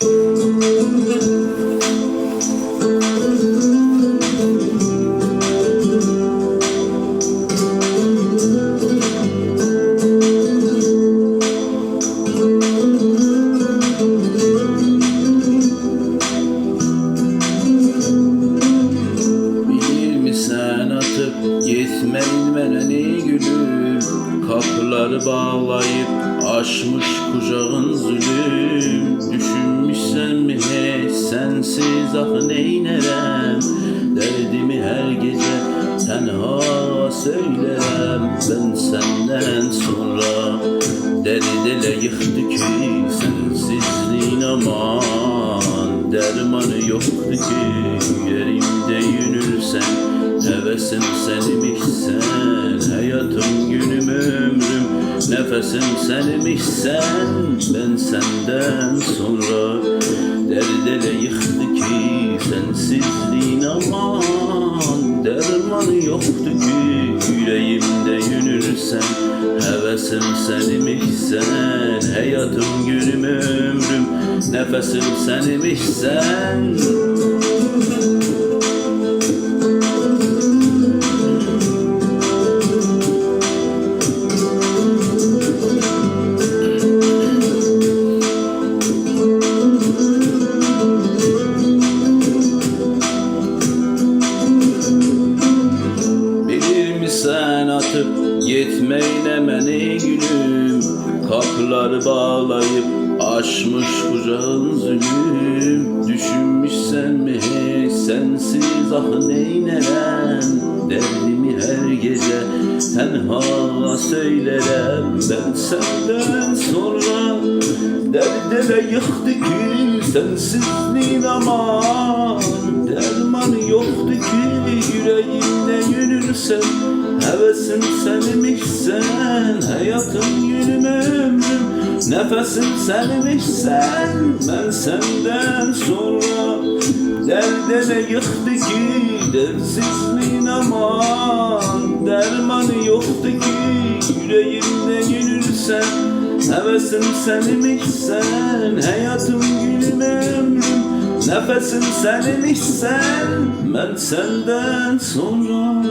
Bilir Kapıları bağlayıb açmış kucağın zulüm. Düşünmüşsən mi heç sensiz axı neynərəm Dərdimi hər gecə tənha söylərəm Ben səndən sonra dərd elə yıxdı ki Sensizliğin aman. Dermanı yoktu ki Yerimde yünürsen Hevesim senmişsen Hayatım Nefesim senmişsen Ben senden sonra Derd ele yıktı ki Sensizliğin aman. Dermanı yoktu ki Yüreğimde yünürsen Hevesim senmişsen Hayatım günüm ömrüm. Nefesim senmişsen Bilir getməyinə məni gülüm Kapıları bağlayıb açmış kucağın zülüm Düşünmüşsən mi heç sensiz axı neynərəm Dərdimi hər gecə tənha söylərəm Ben səndən sonra dərd elə yıxdı ki Sensizliğin aman dermanı yoktu ki Yüreğimde yürürsen Hevesim senmişsen Hayatım günüm ömrüm. Nefesim senmişsen Ben senden sonra Derde de yıktı ki Dersizliğin aman? Dermanı yoktu ki Yüreğimde yürürsen Hevesim senmişsen Hayatım günüm ömrüm. Nefesim senmişsen Ben senden sonra